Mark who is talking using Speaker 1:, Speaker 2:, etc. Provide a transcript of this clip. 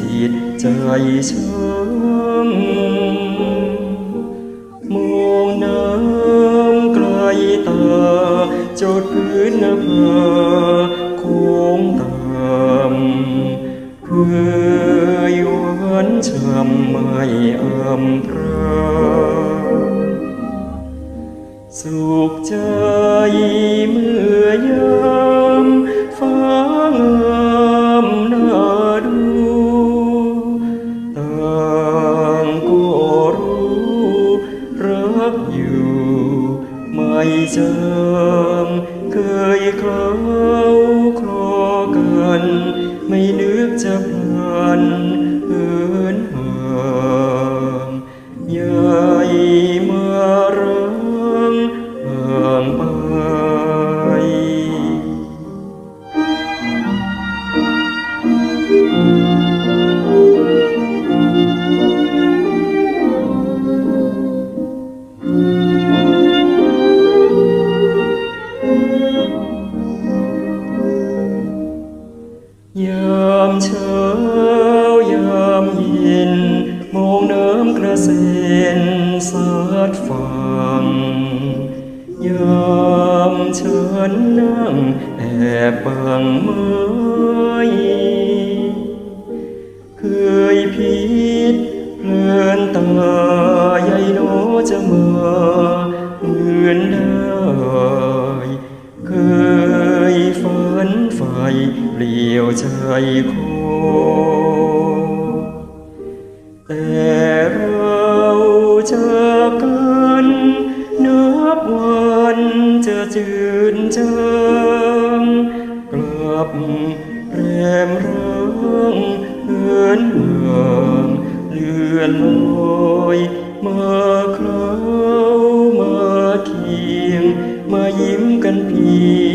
Speaker 1: จิตใจช้ำมองน้ำไกลตาจดพื้นนภาโค้งตามเพื่อหวนช้ำไม่อำพราสุขใจเมื่อยามฟ้างาักอยู่ ไม่เจมเคยเคล้าคลอกัน ไม่นึกจะพลันำกระเซ็นสาดฟังยามฉันนั่งแอบบังไม้เคยผิดเพลินตาใหญ่โนจะมาเหมือนได้เคยฝันไฟเปลี่ยวใจโคแจากกันนับวันจะจืดจางกลับแรมร้างเหินห่างเลื่อนลอยมาเคล้ามาเคียง มายิ้มกันเพียง